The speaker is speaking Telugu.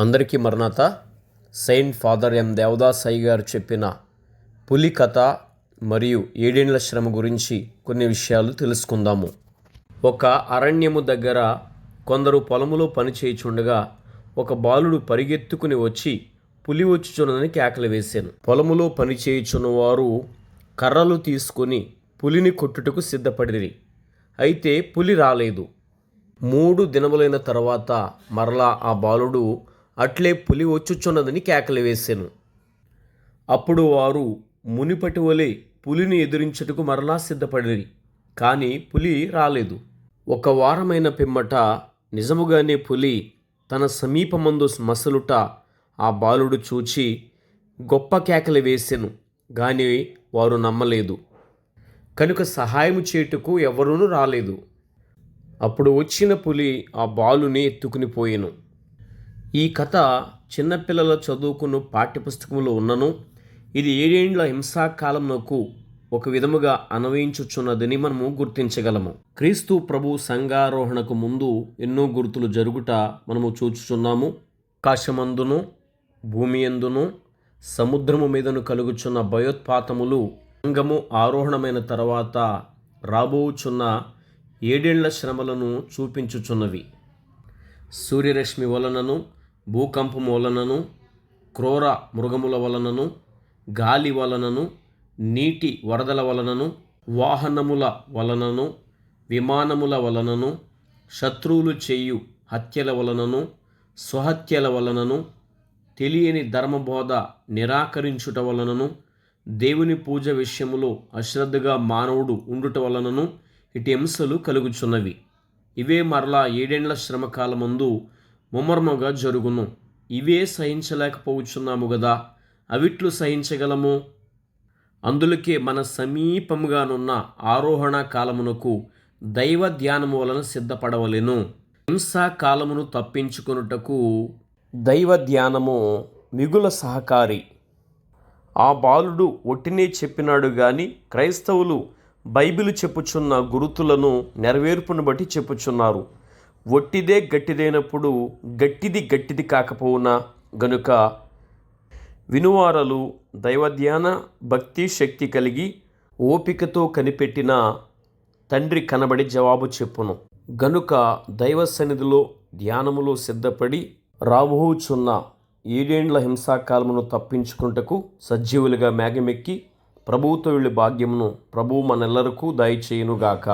అందరికీ మరణాత. సెయింట్ ఫాదర్ ఎం. దేవదాస్ అయ్య గారు చెప్పిన పులి కథ మరియు ఏడేండ్ల శ్రమ గురించి కొన్ని విషయాలు తెలుసుకుందాము. ఒక అరణ్యము దగ్గర కొందరు పొలములో పనిచేయుచుండగా ఒక బాలుడు పరిగెత్తుకుని వచ్చి పులి వచ్చుచున్నదని కేకలు వేశాను పొలములో పనిచేయుచున్నవారు కర్రలు తీసుకొని పులిని కొట్టుటకు సిద్ధపడిరి. అయితే పులి రాలేదు. మూడు దినములైన తర్వాత మరలా ఆ బాలుడు అట్లే పులి వచ్చుచున్నదని కేకలు వేశాను అప్పుడు వారు మునిపటి వలె పులిని ఎదిరించుటకు మరలా సిద్ధపడిరి కానీ పులి రాలేదు. ఒక వారమైన పిమ్మట నిజముగానే పులి తన సమీపమందు మసలుట ఆ బాలుడు చూచి గొప్ప కేకలు వేసెను గాని వారు నమ్మలేదు. కనుక సహాయం చేయుటకు ఎవరూనూ రాలేదు. అప్పుడు వచ్చిన పులి ఆ బాలుని ఎత్తుకుని పోయెను. ఈ కథ చిన్నపిల్లల చదువుకున్న పాఠ్యపుస్తకంలో ఉన్నను. ఇది ఏడేండ్ల హింసాకాలంలోకు ఒక విధముగా అన్వయించుచున్నదని మనము గుర్తించగలము. క్రీస్తు ప్రభు సంఘారోహణకు ముందు ఎన్నో గుర్తులు జరుగుట మనము చూచుచున్నాము. ఆకాశమందును భూమి ఎందును సముద్రము మీదను కలుగుచున్న భయోత్పాతములు సంఘము ఆరోహణమైన తర్వాత రాబోచున్న ఏడేళ్ళ శ్రమలను చూపించుచున్నవి. సూర్యరశ్మి వలనను భూకంపము వలనను క్రూర మృగముల వలనను గాలి వలనను నీటి వరదల వలనను వాహనముల వలనను విమానముల వలనను శత్రువులు చేయు హత్యల వలనను స్వహత్యల వలనను తెలియని ధర్మబోధ నిరాకరించుట వలనను దేవుని పూజ విషయములో అశ్రద్ధగా మానవుడు ఉండుట వలనను ఇటు హింసలు కలుగుచున్నవి. ఇవే మరలా ఏడేండ్ల శ్రమకాలమందు ముమ్మర్మగా జరుగును. ఇవే సహించలేకపోవచ్చున్నాము గదా అవిట్లు సహించగలము? అందులకే మన సమీపముగానున్న ఆరోహణ కాలమునకు దైవ ధ్యానము వలన సిద్ధపడవలెను. హింసా కాలమును తప్పించుకొనుటకు దైవ ధ్యానము మిగుల సహకారి. ఆ బాలుడు ఒట్టినే చెప్పినాడు గాని క్రైస్తవులు బైబిల్ చెప్పుచున్న గురుతులను నెరవేర్పును బట్టి చెప్పుచున్నారు. ఒట్టిదే గట్టిదైనప్పుడు గట్టిది గట్టిది కాకపోవునా? గనుక వినువారలు దైవధ్యాన భక్తి శక్తి కలిగి ఓపికతో కనిపెట్టిన తండ్రి కనబడి జవాబు చెప్పును. గనుక దైవ సన్నిధిలో ధ్యానములో సిద్ధపడి రాబోచున్న ఏడేండ్ల హింసాకాలమును తప్పించుకుంటకు సజీవులుగా మేఘమెక్కి ప్రభువుతో వెళ్ళి భాగ్యమును ప్రభువు మనెల్లరకు దయచేయునుగాక.